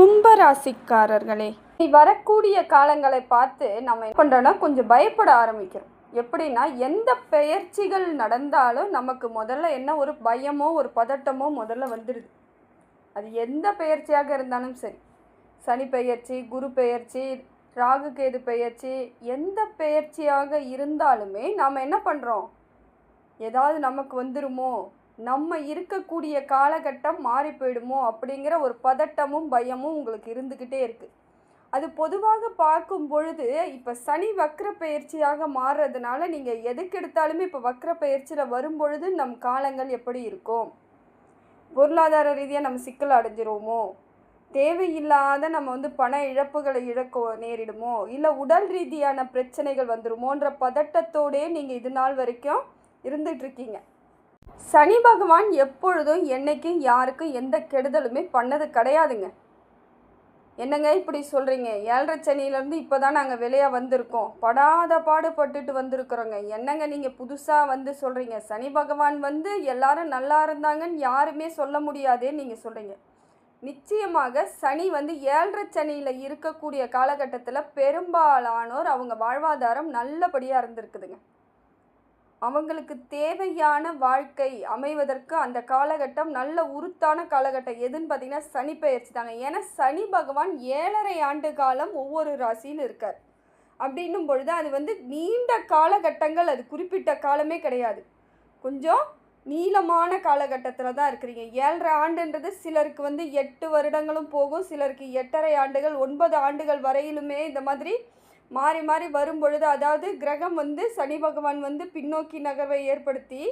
கும்பராசிக்காரர்களே இனி வரக்கூடிய காலங்களை பார்த்து நம்ம என்ன கொஞ்சம் பயப்பட ஆரம்பிக்கிறோம். எப்படின்னா எந்த பெயர்ச்சிகள் நடந்தாலும் நமக்கு முதல்ல என்ன ஒரு பயமோ ஒரு பதட்டமோ முதல்ல வந்துடுது அது எந்த பெயர்ச்சியாக இருந்தாலும் சரி. சனி பெயர்ச்சி குரு பெயர்ச்சி ராகு கேது பெயர்ச்சி எந்த பெயர்ச்சியாக இருந்தாலுமே நாம் என்ன பண்ணுறோம் ஏதாவது நமக்கு வந்துருமோ? நம்ம இருக்கக்கூடிய காலகட்டம் மாறி போயிடுமோ அப்படிங்கிற ஒரு பதட்டமும் பயமும் உங்களுக்கு இருந்துக்கிட்டே இருக்குது அது பொதுவாக பார்க்கும் பொழுது இப்போ சனி வக்ர பயிற்சியாக மாறுறதுனால நீங்கள் எதுக்கு எடுத்தாலுமே இப்போ வக்ர பயிற்சியில் வரும்பொழுது நம் காலங்கள் எப்படி இருக்கும்? பொருளாதார ரீதியாக நம்ம சிக்கல் அடைஞ்சிருவோமோ? தேவையில்லாத நம்ம வந்து பண இழப்புகளை இழக்க நேரிடுமோ? இல்லை உடல் ரீதியான பிரச்சனைகள் வந்துடுமோன்ற பதட்டத்தோடே நீங்கள் இது நாள் வரைக்கும் இருந்துகிட்ருக்கீங்க சனி பகவான் எப்பொழுதும் என்னைக்கும் யாருக்கும் எந்த கெடுதலுமே பண்ணது கிடையாதுங்க. என்னங்க இப்படி சொல்கிறீங்க ஏழரை சனியிலேருந்து இப்போ தான் நாங்கள் வெளியாக வந்திருக்கோம். படாத பாடுபட்டுட்டு வந்திருக்கிறோங்க. என்னங்க நீங்கள் புதுசாக வந்து சொல்கிறீங்க சனி பகவான் வந்து எல்லாரும் நல்லா இருந்தாங்கன்னு யாருமே சொல்ல முடியாதேன்னு நீங்கள் சொல்கிறீங்க நிச்சயமாக சனி வந்து ஏழரை சனியில் இருக்கக்கூடிய காலகட்டத்தில் பெரும்பாலானோர் அவங்க வாழ்வாதாரம் நல்லபடியாக இருந்திருக்குதுங்க. அவங்களுக்கு தேவையான வாழ்க்கை அமைவதற்கு அந்த காலகட்டம் நல்ல உருத்தான காலகட்டம். எதுன்னு பார்த்தீங்கன்னா சனி பெயர்ச்சி தாங்க. ஏன்னா சனி பகவான் ஏழரை ஆண்டு காலம் ஒவ்வொரு ராசியில் இருக்கார். அப்படின்னும் பொழுது அது வந்து நீண்ட காலகட்டங்கள் அது குறிப்பிட்ட காலமே கிடையாது. கொஞ்சம் நீளமான காலகட்டத்தில் தான் இருக்கிறீங்க. ஏழரை ஆண்டுன்றது சிலருக்கு வந்து எட்டு வருடங்களும் போகும் சிலருக்கு எட்டரை ஆண்டுகள் ஒன்பது ஆண்டுகள் வரையிலுமே இந்த மாதிரி மாறி மாறி வரும் பொழுது அதாவது கிரகம் வந்து சனி பகவான் வந்து பின்னோக்கி நகர்வை ஏற்படுத்தி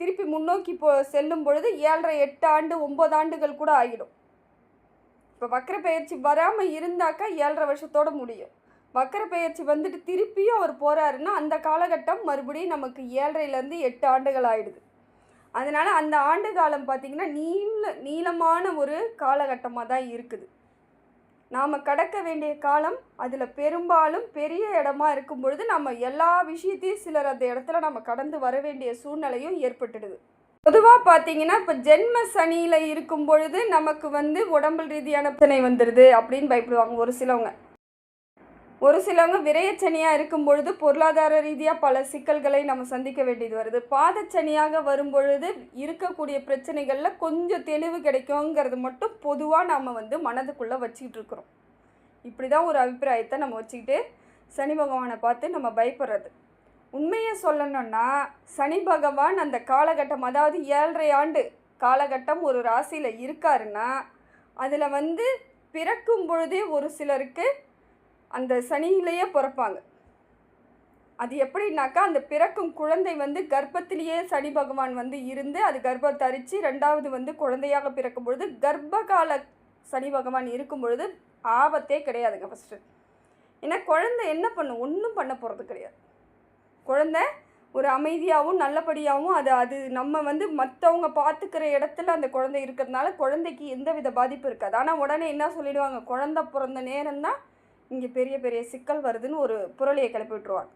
திருப்பி முன்னோக்கி போ செல்லும் பொழுது ஏழரை எட்டு ஆண்டு ஒம்பது ஆண்டுகள் கூட ஆகிடும். இப்போ வக்கர பயிற்சி வராமல் இருந்தாக்கா ஏழரை வருஷத்தோட முடியும். வக்கர பயிற்சி வந்துட்டு திருப்பியும் அவர் போகிறாருன்னா அந்த காலகட்டம் மறுபடியும் நமக்கு ஏழரைலேருந்து எட்டு ஆண்டுகள் ஆயிடுது. அதனால் அந்த ஆண்டு காலம் பார்த்திங்கன்னா நீள நீளமான ஒரு காலகட்டமாக தான் இருக்குது. நாம் கடக்க வேண்டிய காலம் அதில் பெரும்பாலும் பெரிய இடமா இருக்கும் பொழுது நம்ம எல்லா விஷயத்தையும் சிலர் அந்த இடத்துல நம்ம கடந்து வர வேண்டிய சூழ்நிலையும் ஏற்பட்டுடுது. பொதுவாக பார்த்தீங்கன்னா இப்போ ஜென்ம சனியில் இருக்கும் பொழுது நமக்கு வந்து உடம்பு ரீதியான பிரச்சனை வந்துடுது அப்படின்னு பயப்படுவாங்க ஒரு சிலவங்க. ஒரு சிலவங்க விரயச்சனியாக இருக்கும் பொழுது பொருளாதார ரீதியாக பல சிக்கல்களை நம்ம சந்திக்க வேண்டியது வருது. பாதச்சனியாக வரும் பொழுது இருக்கக்கூடிய பிரச்சனைகளில் கொஞ்சம் தெளிவு கிடைக்குங்கிறது மட்டும் பொதுவாக நாம் வந்து மனதுக்குள்ளே வச்சுக்கிட்டு இருக்கிறோம். இப்படி தான் ஒரு அபிப்பிராயத்தை நம்ம வச்சுக்கிட்டு சனி பகவானை பார்த்து நம்ம பயப்படுறது. உண்மையை சொல்லணும்னா சனி பகவான் அந்த காலகட்டம் அதாவது ஏழரை ஆண்டு காலகட்டம் ஒரு ராசியில் இருக்காருன்னா அதில் வந்து பிறக்கும் பொழுதே ஒரு சிலருக்கு அந்த சனியிலேயே பிறப்பாங்க. அது எப்படின்னாக்கா அந்த பிறக்கும் குழந்தை வந்து கர்ப்பத்திலேயே சனி பகவான் வந்து இருந்து அது கர்ப்பம் தரித்து ரெண்டாவது வந்து குழந்தையாக பிறக்கும் பொழுது கர்ப்பகால சனி பகவான் இருக்கும் பொழுது ஆபத்தே கிடையாதுங்க ஃபஸ்ட்டு ஏன்னா குழந்தை என்ன பண்ணும்? ஒன்றும் பண்ண போகிறது கிடையாது. குழந்தை ஒரு அமைதியாகவும் நல்லபடியாகவும் அது அது நம்ம வந்து மற்றவங்க பார்த்துக்கிற இடத்துல அந்த குழந்தை இருக்கிறதுனால குழந்தைக்கு எந்த வித பாதிப்பு இருக்காது. ஆனால் உடனே என்ன சொல்லிடுவாங்க? குழந்தை பிறந்த நேரம்தான் இங்கே பெரிய பெரிய சிக்கல் வருதுன்னு ஒரு புரளியை கிளப்பி விட்டுருவாங்க.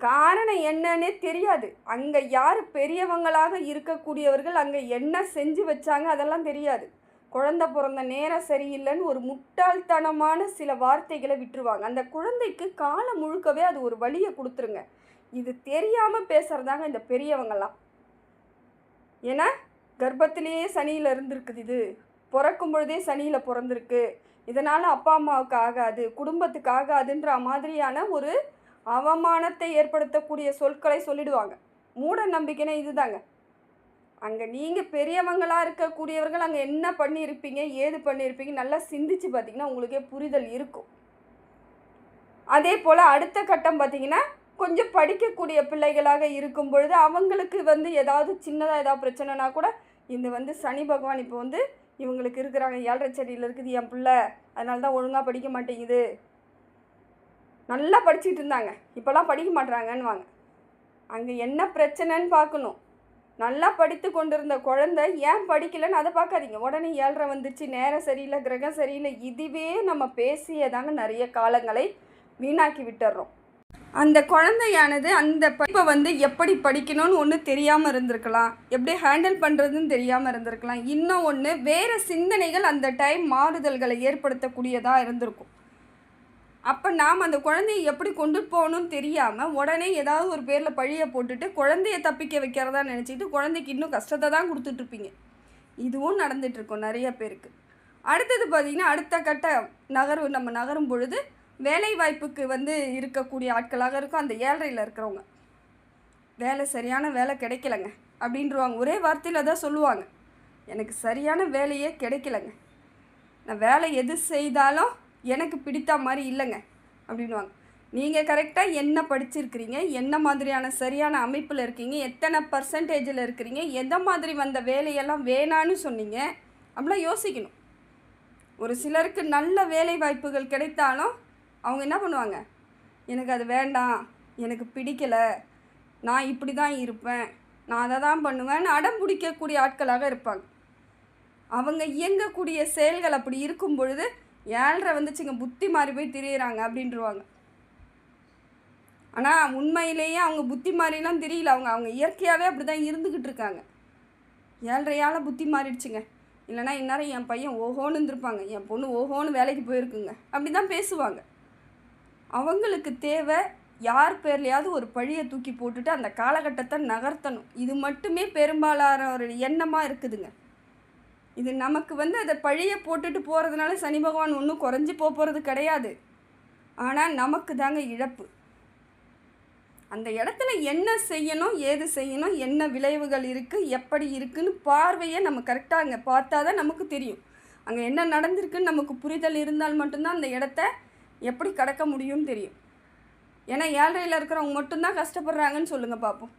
காரணம் என்னன்னே தெரியாது. அங்கே யார் பெரியவங்களாக இருக்கக்கூடியவர்கள் அங்கே என்ன செஞ்சு வச்சாங்க அதெல்லாம் தெரியாது. குழந்தை பிறந்த நேரம் சரியில்லைன்னு ஒரு முட்டாள்தனமான சில வார்த்தைகளை விட்டுருவாங்க. அந்த குழந்தைக்கு காலம் முழுக்கவே அது ஒரு வழியை கொடுத்துருங்க. இது தெரியாமல் பேசுகிறதாங்க இந்த பெரியவங்கெல்லாம். ஏன்னா கர்ப்பத்திலேயே சனியில் இருந்திருக்குது இது. பிறக்கும் பொழுதே சனியில் பிறந்திருக்கு. இதனால் அப்பா அம்மாவுக்கு ஆகாது குடும்பத்துக்கு ஆகாதுன்ற மாதிரியான ஒரு அவமானத்தை ஏற்படுத்தக்கூடிய சொற்களை சொல்லிடுவாங்க. மூட நம்பிக்கைனா இதுதாங்க. அங்கே நீங்கள் பெரியவங்களாக இருக்கக்கூடியவர்கள் அங்கே என்ன பண்ணியிருப்பீங்க ஏது பண்ணியிருப்பீங்க நல்லா சிந்திச்சு பார்த்தீங்கன்னா உங்களுக்கே புரிதல் இருக்கும். அதே போல் அடுத்த கட்டம் பார்த்தீங்கன்னா கொஞ்சம் படிக்கக்கூடிய பிள்ளைகளாக இருக்கும் பொழுது அவங்களுக்கு வந்து ஏதாவது சின்னதாக ஏதாவது பிரச்சனைனா கூட இந்த வந்து சனி பகவான் இப்போ வந்து இவங்களுக்கு இருக்கிறாங்க. ஏழரை செடியில் இருக்குது என் பிள்ளை. அதனால தான் ஒழுங்காக படிக்க மாட்டேங்குது. நல்லா படிச்சுட்டு இருந்தாங்க. இப்போல்லாம் படிக்க மாட்டுறாங்கன்னு வாங்க அங்கே என்ன பிரச்சனைன்னு பார்க்கணும். நல்லா படித்து கொண்டிருந்த குழந்தை ஏன் படிக்கலைன்னு அதை பார்க்காதீங்க. உடனே ஏழரை வந்துச்சு நேரம் சரியில்லை கிரகம் சரியில்லை. இதுவே நம்ம பேசியதாங்க நிறைய காலங்களை வீணாக்கி விட்டுறோம். அந்த குழந்தையானது அந்த படிப்பை வந்து எப்படி படிக்கணும்னு ஒன்று தெரியாமல் இருந்திருக்கலாம். எப்படி ஹேண்டில் பண்ணுறதுன்னு தெரியாமல் இருந்திருக்கலாம். இன்னும் ஒன்று வேறு சிந்தனைகள் அந்த டைம் மாறுதல்களை ஏற்படுத்தக்கூடியதாக இருந்திருக்கும். அப்போ நாம் அந்த குழந்தைய எப்படி கொண்டு போகணும்னு தெரியாமல் உடனே ஏதாவது ஒரு பேரில் பழியை போட்டுட்டு குழந்தைய தப்பிக்க வைக்கிறதா நினச்சிட்டு குழந்தைக்கு இன்னும் கஷ்டத்தை தான் கொடுத்துட்ருப்பீங்க. இதுவும் நடந்துகிட்ருக்கோம் நிறைய பேருக்கு. அடுத்தது பார்த்திங்கன்னா அடுத்த கட்ட நகர்வு நம்ம நகரும் பொழுது வேலை வாய்ப்புக்கு வந்து இருக்கக்கூடிய ஆட்களாக இருக்கும். அந்த ஏழரையில் இருக்கிறவங்க. வேலை சரியான வேலை கிடைக்கலங்க. அப்படின்றவாங்க. ஒரே வார்த்தையில் தான் சொல்லுவாங்க. எனக்கு சரியான வேலையே கிடைக்கலங்க. நான் வேலை எது செய்தாலும் எனக்கு பிடித்த மாதிரி இல்லைங்க. அப்படின்வாங்க நீங்கள் கரெக்டாக என்ன படிச்சிருக்கிறீங்க? என்ன மாதிரியான சரியான அமைப்பில் இருக்கீங்க? எத்தனை பர்சன்டேஜில் இருக்கிறீங்க? எந்த மாதிரி வந்த வேலையெல்லாம் வேணான்னு சொன்னீங்க. அப்படிலாம் யோசிக்கணும். ஒரு சிலருக்கு நல்ல வேலை வாய்ப்புகள் கிடைத்தாலும் அவங்க என்ன பண்ணுவாங்க? எனக்கு அது வேண்டாம். எனக்கு பிடிக்கலை. நான் இப்படி தான் இருப்பேன். நான் அதை தான் பண்ணுவேன்னு அடம் பிடிக்கக்கூடிய ஆட்களாக இருப்பாங்க. அவங்க இயங்கக்கூடிய செயல்கள் அப்படி இருக்கும் பொழுது ஏழ்ரை வந்துச்சுங்க புத்தி மாறி போய் திரியிறாங்க அப்படின்றவாங்க. ஆனால் உண்மையிலேயே அவங்க புத்தி மாறிலாம் தெரியல. அவங்க அவங்க இயற்கையாகவே அப்படி தான் இருந்துக்கிட்டு இருக்காங்க. ஏழரையால் புத்தி மாறிடுச்சுங்க. இல்லைனா இந்நேரம் என் பையன் ஓஹோன்னு இருந்திருப்பாங்க. என் பொண்ணு ஓஹோன்னு வேலைக்கு போயிருக்குங்க. அப்படி தான் பேசுவாங்க. அவங்களுக்கு தேவை யார் பேர்லையாவது ஒரு பழியை தூக்கி போட்டுட்டு அந்த காலகட்டத்தை நகர்த்தணும். இது மட்டுமே பெரும்பாலான ஒரு எண்ணமாக இருக்குதுங்க. இது நமக்கு வந்து அதை பழியை போட்டுட்டு போகிறதுனால சனி பகவான் ஒன்றும் குறைஞ்சி போக போகிறது கிடையாது. ஆனால் நமக்கு தாங்க இழப்பு. அந்த இடத்துல என்ன செய்யணும் ஏது செய்யணும் என்ன விளைவுகள் இருக்குது எப்படி இருக்குன்னு பார்வையை நம்ம கரெக்டாக அங்கே பார்த்தா தான் நமக்கு தெரியும். அங்கே என்ன நடந்திருக்குன்னு நமக்கு புரிதல் இருந்தால் மட்டும்தான் அந்த இடத்த எப்படி கடக்க முடியும்னு தெரியும். ஏன்னா ஏழ்றையில் இருக்கிறவங்க மட்டும்தான் கஷ்டப்படுறாங்கன்னு சொல்லுங்கள் பார்ப்போம்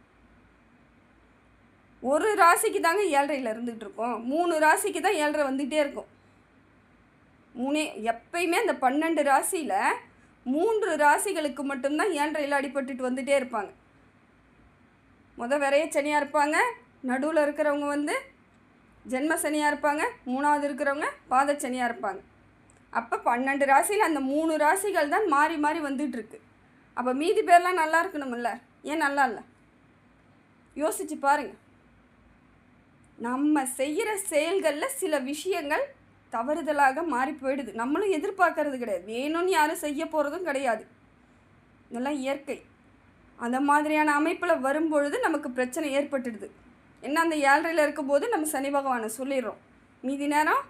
ஒரு ராசிக்கு தாங்க ஏழ்றையில் இருந்துகிட்டு இருக்கோம். மூணு ராசிக்கு தான் ஏழ்ரை வந்துகிட்டே இருக்கும். மூணே எப்பயுமே அந்த பன்னெண்டு ராசியில் மூன்று ராசிகளுக்கு மட்டும்தான் ஏழ்றையில் அடிபட்டுட்டு வந்துகிட்டே இருப்பாங்க. முத விரைய சனியாக இருப்பாங்க. நடுவில் இருக்கிறவங்க வந்து ஜென்ம சனியாக இருப்பாங்க. மூணாவது இருக்கிறவங்க பாதச்சனியாக இருப்பாங்க. அப்போ பன்னெண்டு ராசியில் அந்த மூணு ராசிகள் தான் மாறி மாறி வந்துட்டுருக்கு. அப்போ மீதி பேர்லாம் நல்லா இருக்கணும்ல? ஏன் நல்லா இல்லை? யோசிச்சு பாருங்கள் நம்ம செய்கிற செயல்களில் சில விஷயங்கள் தவறுதலாக மாறி போயிடுது. நம்மளும் எதிர்பார்க்கறது கிடையாது. வேணும்னு யாரும் செய்ய போகிறதும் கிடையாது. இதெல்லாம் இயற்கை. அந்த மாதிரியான அமைப்பில் வரும்பொழுது நமக்கு பிரச்சனை ஏற்பட்டுடுது. என்ன அந்த ஏழரையில் இருக்கும்போது நம்ம சனி பகவானை சொல்லிடுறோம். மீதி நேரம்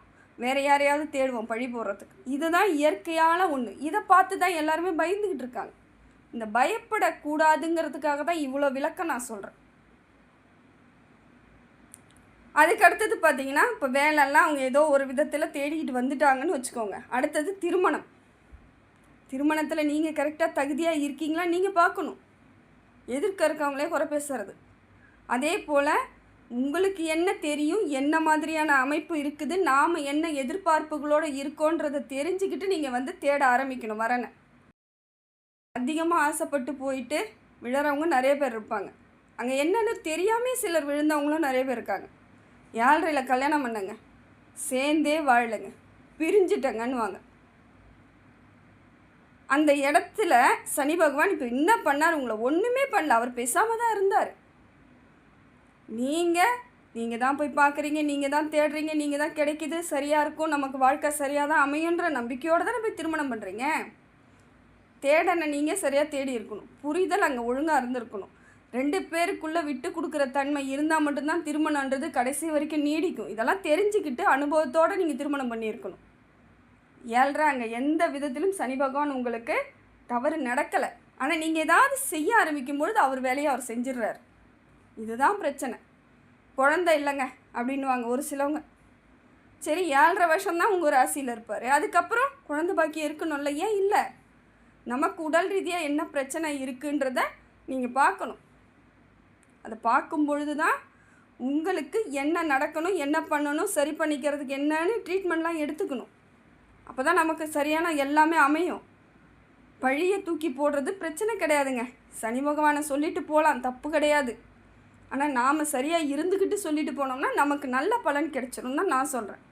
வேறு யாரையாவது தேடுவோம் பழி போடுறதுக்கு. இதுதான் இயற்கையான ஒன்று இதை பார்த்து தான் எல்லாருமே பயந்துக்கிட்டு இருக்காங்க. இந்த பயப்படக்கூடாதுங்கிறதுக்காக தான் இவ்வளோ விளக்கம் நான் சொல்கிறேன் அதுக்கு அடுத்தது பார்த்தீங்கன்னா இப்போ வேலைலாம் அவங்க ஏதோ ஒரு விதத்தில் தேடிக்கிட்டு வந்துட்டாங்கன்னு வச்சுக்கோங்க. அடுத்தது திருமணம். திருமணத்தில் நீங்கள் கரெக்டாக தகுதியாக இருக்கீங்களா? நீங்கள் பார்க்கணும். எதிர்க்க இருக்கவங்களே குறை பேசுறது. அதே போல் உங்களுக்கு என்ன தெரியும்? என்ன மாதிரியான அமைப்பு இருக்குது? நாம் என்ன எதிர்பார்ப்புகளோடு இருக்கோன்றதை தெரிஞ்சுக்கிட்டு நீங்கள் வந்து தேட ஆரம்பிக்கணும் வரனை. அதிகமாக ஆசைப்பட்டு போயிட்டு விழறவங்க நிறைய பேர் இருப்பாங்க. அங்கே என்னென்னு தெரியாமல் சிலர் விழுந்தவங்களும் நிறைய பேர் இருக்காங்க. ஏழ்ரையில் கல்யாணம் பண்ணுங்க. சேர்ந்தே வாழலைங்க. பிரிஞ்சிட்டங்கன்னு வாங்க அந்த இடத்துல சனி பகவான் இப்போ என்ன பண்ணார்? உங்களை ஒன்றுமே பண்ணல. அவர் பேசாமல் தான் இருந்தார். நீங்கள் நீங்கள் தான் போய் பார்க்குறீங்க நீங்கள் தான் தேடுறீங்க நீங்கள் தான் கிடைக்கிது சரியாக இருக்கும் நமக்கு வாழ்க்கை சரியாக தான் அமையுன்ற நம்பிக்கையோடு தானே போய் திருமணம் பண்ணுறீங்க தேடனை நீங்கள் சரியாக தேடி இருக்கணும். புரிதல் அங்கே ஒழுங்காக இருந்திருக்கணும். ரெண்டு பேருக்குள்ளே விட்டு கொடுக்குற தன்மை இருந்தால் மட்டும்தான் திருமணன்றது கடைசி வரைக்கும் நீடிக்கும். இதெல்லாம் தெரிஞ்சுக்கிட்டு அனுபவத்தோடு நீங்கள் திருமணம் பண்ணியிருக்கணும். ஏழ்றாங்க எந்த விதத்திலும் சனி பகவான் உங்களுக்கு தவறு நடக்கலை. ஆனால் நீங்கள் ஏதாவது செய்ய ஆரம்பிக்கும் பொழுது அவர் வேலையை அவர் செஞ்சிடுறாரு. இதுதான் பிரச்சனை. குழந்தை இல்லைங்க அப்படின்வாங்க ஒரு சிலவங்க. சரி ஏழரை வருஷம்தான் உங்கள் ராசியில் இருப்பார். அதுக்கப்புறம் குழந்தை பாக்கியம் இருக்கணும்ல ஏன் இல்லை? நமக்கு உடல் ரீதியாக என்ன பிரச்சனை இருக்குன்றத நீங்கள் பார்க்கணும். அதை பார்க்கும் பொழுது தான் உங்களுக்கு என்ன நடக்கணும் என்ன பண்ணணும் சரி பண்ணிக்கிறதுக்கு என்னன்னு ட்ரீட்மெண்ட்லாம் எடுத்துக்கணும். அப்போ தான் நமக்கு சரியான எல்லாமே அமையும். பழியை தூக்கி போடுறது பிரச்சனை கிடையாதுங்க. சனி பகவானை சொல்லிட்டு போகலாம் தப்பு கிடையாது. ஆனால் நாம் சரியாக இருந்துக்கிட்டு சொல்லிட்டு போனோம்னா நமக்கு நல்ல பலன் கிடைச்சிடும் தான் நான் சொல்கிறேன்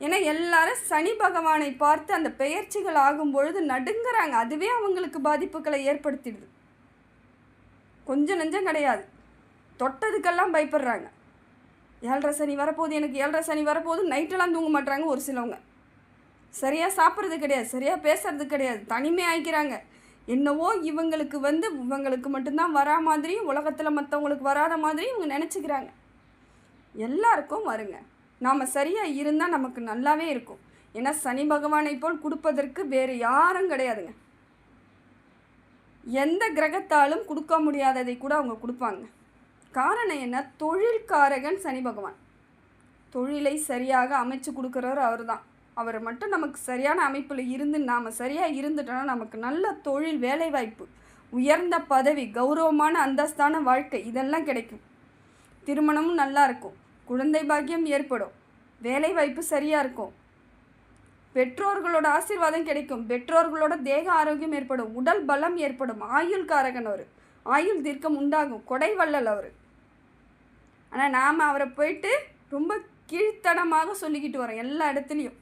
ஏன்னா எல்லாரும் சனி பகவானை பார்த்து அந்த பெயர்ச்சிகள் ஆகும் பொழுது நடுங்குறாங்க. அதுவே அவங்களுக்கு பாதிப்புகளை ஏற்படுத்திடுது. கொஞ்சம் நெஞ்சம் கிடையாது. தொட்டதுக்கெல்லாம் பயப்படுறாங்க. ஏழரை சனி வரப்போகுது எனக்கு ஏழரை சனி வரப்போகுது நைட்டெல்லாம் தூங்க மாட்டுறாங்க ஒரு சிலவங்க. சரியாக சாப்பிட்றது கிடையாது சரியாக பேசுறது கிடையாது தனிமை ஆயிக்கிறாங்க என்னவோ இவங்களுக்கு வந்து இவங்களுக்கு மட்டும்தான் வரா மாதிரி உலகத்தில் மற்றவங்களுக்கு வராத மாதிரி இவங்க நினச்சிக்கிறாங்க. எல்லாருக்கும் வருங்க. நாம் சரியாக இருந்தால் நமக்கு நல்லாவே இருக்கும். ஏன்னா சனி பகவானை போல் கொடுப்பதற்கு வேறு யாரும் கிடையாதுங்க. எந்த கிரகத்தாலும் கொடுக்க முடியாததை கூட அவங்க கொடுப்பாங்க. காரணம் என்ன? தொழில்காரகன் சனி பகவான். தொழிலை சரியாக அமைச்சு கொடுக்குறவர் அவர் தான் அவர் மட்டும் நமக்கு சரியான அமைப்பில் இருந்து நாம் சரியாக இருந்துட்டோம்னா நமக்கு நல்ல தொழில் வேலைவாய்ப்பு உயர்ந்த பதவி கௌரவமான அந்தஸ்தான வாழ்க்கை இதெல்லாம் கிடைக்கும். திருமணமும் நல்லா இருக்கும். குழந்தை பாக்கியம் ஏற்படும். வேலைவாய்ப்பு சரியாக இருக்கும். பெற்றோர்களோட ஆசீர்வாதம் கிடைக்கும். பெற்றோர்களோட தேக ஆரோக்கியம் ஏற்படும். உடல் பலம் ஏற்படும். ஆயுள் காரகன் அவர். ஆயுள் தீர்க்கம் உண்டாகும். கொடை வள்ளல் அவர். ஆனால் நாம் அவரை போயிட்டு ரொம்ப கீழ்த்தனமாக சொல்லிக்கிட்டு வரோம் எல்லா இடத்துலையும்.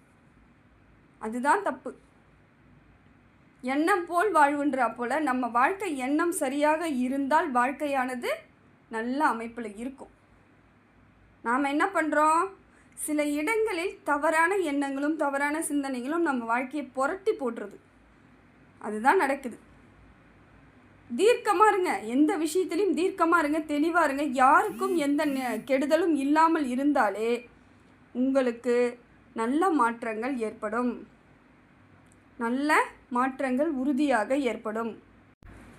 அதுதான் தப்பு. எண்ணம் போல் வாழ்வுன்றா போல் நம்ம வாழ்க்கை எண்ணம் சரியாக இருந்தால் வாழ்க்கையானது நல்ல அமைப்பில் இருக்கும். நாம் என்ன பண்ணுறோம் சில இடங்களில் தவறான எண்ணங்களும் தவறான சிந்தனைகளும் நம்ம வாழ்க்கையை புரட்டி போடுறது. அதுதான் நடக்குது. தீர்க்கமாக இருங்க. எந்த விஷயத்துலையும் தீர்க்கமாக இருங்க. தெளிவாக இருங்க. யாருக்கும் எந்த நெ- கெடுதலும் இல்லாமல் இருந்தாலே உங்களுக்கு நல்ல மாற்றங்கள் ஏற்படும். நல்ல மாற்றங்கள் உறுதியாக ஏற்படும்.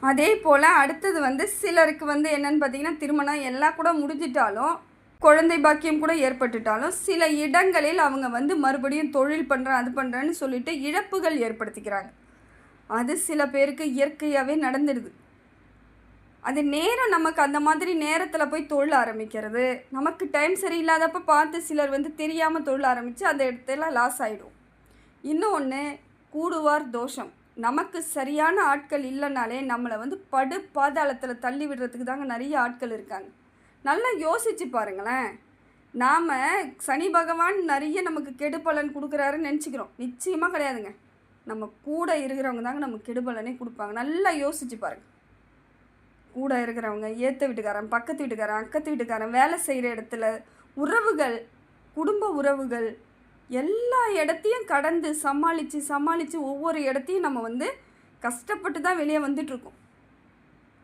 அதே போல் அடுத்தது வந்து சிலருக்கு வந்து என்னென்னு பார்த்தீங்கன்னா திருமணம் எல்லாம் கூட முடிஞ்சிட்டாலும் குழந்தை பாக்கியம் கூட ஏற்பட்டுட்டாலும் சில இடங்களில் அவங்க வந்து மறுபடியும் தொழில் பண்ணுறேன் அது பண்ணுறேன்னு சொல்லிட்டு இழப்புகள் ஏற்படுத்திக்கிறாங்க. அது சில பேருக்கு இயற்கையாகவே நடந்துடுது. அது நேரம் நமக்கு அந்த மாதிரி நேரத்தில் போய் தொழில் ஆரம்பிக்கிறது. நமக்கு டைம் சரியில்லாதப்ப பார்த்து சிலர் வந்து தெரியாமல் தொழில் ஆரம்பித்து அந்த இடத்துல லாஸ் ஆகிடும் இன்னொன்று கூடுவார் தோஷம். நமக்கு சரியான ஆட்கள் இல்லைனாலே நம்மளை வந்து படு பாதாளத்தில் தள்ளி விடுறதுக்கு தாங்க நிறைய ஆட்கள் இருக்காங்க. நல்லா யோசிச்சு பாருங்களேன். நாம் சனி பகவான் நிறைய நமக்கு கெடுபலன் கொடுக்குறாருன்னு நினச்சிக்கிறோம். நிச்சயமாக கிடையாதுங்க. நம்ம கூட இருக்கிறவங்க தாங்க நமக்கு கெடுபலனே கொடுப்பாங்க. நல்லா யோசிச்சு பாருங்கள் கூட இருக்கிறவங்க ஏற்ற வீட்டுக்காரன் பக்கத்து வீட்டுக்காரன் அக்கத்து வீட்டுக்காரன் வேலை செய்கிற இடத்துல உறவுகள் குடும்ப உறவுகள் எல்லா இடத்தையும் கடந்து சமாளித்து சமாளித்து ஒவ்வொரு இடத்தையும் நம்ம வந்து கஷ்டப்பட்டு தான் வெளியே வந்துட்ருக்கோம்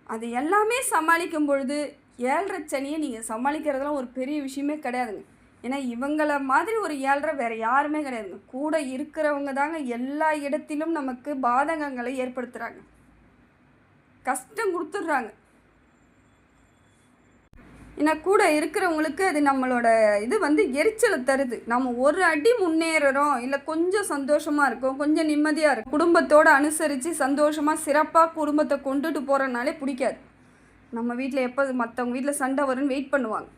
அது எல்லாமே சமாளிக்கும் பொழுது ஏழரை சனியை நீங்கள் சமாளிக்கிறதுலாம் ஒரு பெரிய விஷயமே கிடையாதுங்க. ஏன்னா இவங்கள மாதிரி ஒரு ஏழரை வேறு யாருமே கிடையாதுங்க. கூட இருக்கிறவங்க தாங்க எல்லா இடத்திலும் நமக்கு பாதகங்களை ஏற்படுத்துகிறாங்க கஷ்டம் கொடுத்துட்றாங்க. ஏன்னா கூட இருக்கிறவங்களுக்கு அது நம்மளோட இது வந்து எரிச்சலை தருது. நம்ம ஒரு அடி முன்னேறுறோம். இல்லை கொஞ்சம் சந்தோஷமாக இருக்கோம். கொஞ்சம் நிம்மதியாக இருக்கும். குடும்பத்தோடு அனுசரித்து சந்தோஷமாக சிறப்பாக குடும்பத்தை கொண்டுட்டு போகிறனாலே பிடிக்காது. நம்ம வீட்டில் எப்போ மற்றவங்க வீட்டில் சண்டை வரும்னு வெயிட் பண்ணுவாங்க.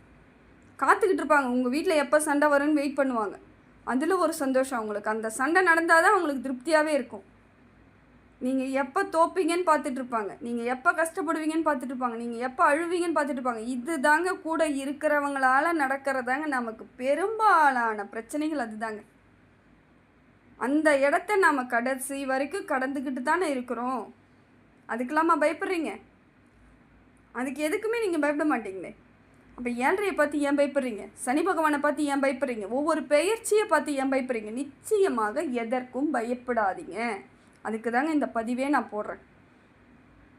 காத்துக்கிட்டு இருப்பாங்க. உங்கள் வீட்டில் எப்போ சண்டை வரும்னு வெயிட் பண்ணுவாங்க. அதில் ஒரு சந்தோஷம் அவங்களுக்கு. அந்த சண்டை நடந்தால் தான் அவங்களுக்கு திருப்தியாகவே இருக்கும். நீங்கள் எப்போ தோப்பீங்கன்னு பார்த்துட்டு இருப்பாங்க. நீங்கள் எப்போ கஷ்டப்படுவீங்கன்னு பார்த்துட்டு இருப்பாங்க. நீங்கள் எப்போ அழுவீங்கன்னு பார்த்துட்டு இருப்பாங்க. இது தாங்க கூட இருக்கிறவங்களால நடக்கிறதாங்க நமக்கு பெரும்பாலான பிரச்சனைகள் அதுதாங்க. அந்த இடத்த நாம் கடைசி வரைக்கும் கடந்துக்கிட்டு தானே இருக்கிறோம். அதுக்கெல்லாமா பயப்படுறீங்க. அதுக்கு எதுக்குமே நீங்கள் பயப்பட மாட்டீங்களே. அப்போ ஏழ்றையை பார்த்து ஏன் பயப்படுறீங்க? சனி பகவானை பார்த்து ஏன் பயப்படுறீங்க? ஒவ்வொரு பெயர்ச்சியை பார்த்து ஏன் பயப்படுறீங்க? நிச்சயமாக எதற்கும் பயப்படாதீங்க. அதுக்கு தாங்க இந்த பதிவே நான் போடுறேன்.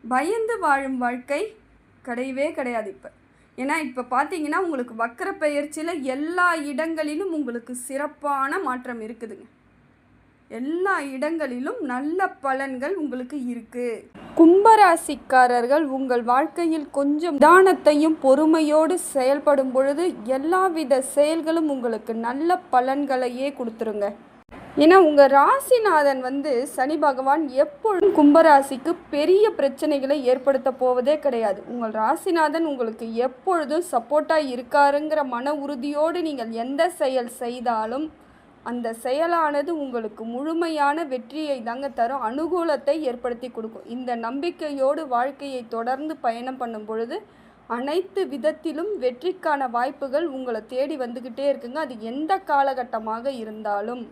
பயந்து வாழும் வாழ்க்கை கிடையவே கிடையாது இப்போ. ஏன்னா இப்போ பார்த்தீங்கன்னா உங்களுக்கு வக்கர பயிற்சியில் எல்லா இடங்களிலும் உங்களுக்கு சிறப்பான மாற்றம் இருக்குதுங்க. எல்லா இடங்களிலும் நல்ல பலன்கள் உங்களுக்கு இருக்கு. கும்பராசிக்காரர்கள் உங்கள் வாழ்க்கையில் கொஞ்சம் நிதானத்தையும் பொறுமையோடு செயல்படும் பொழுது எல்லாவித செயல்களும் உங்களுக்கு நல்ல பலன்களையே கொடுத்துருங்க. ஏன்னா உங்கள் ராசிநாதன் வந்து சனி பகவான் எப்பொழுதும் கும்பராசிக்கு பெரிய பிரச்சனைகளை ஏற்படுத்த போவதே கிடையாது. உங்கள் ராசிநாதன் உங்களுக்கு எப்பொழுதும் சப்போர்ட்டாக இருக்காருங்கிற மன உறுதியோடு நீங்கள் எந்த செயல் செய்தாலும் அந்த செயலானது உங்களுக்கு முழுமையான வெற்றியை தாங்க தரும் அனுகூலத்தை ஏற்படுத்தி கொடுக்கும். இந்த நம்பிக்கையோடு வாழ்க்கையை தொடர்ந்து பயணம் பண்ணும் பொழுது அனைத்து விதத்திலும் வெற்றிக்கான வாய்ப்புகள் உங்களை தேடி வந்துக்கிட்டே இருக்குங்க. அது எந்த காலகட்டமாக இருந்தாலும்.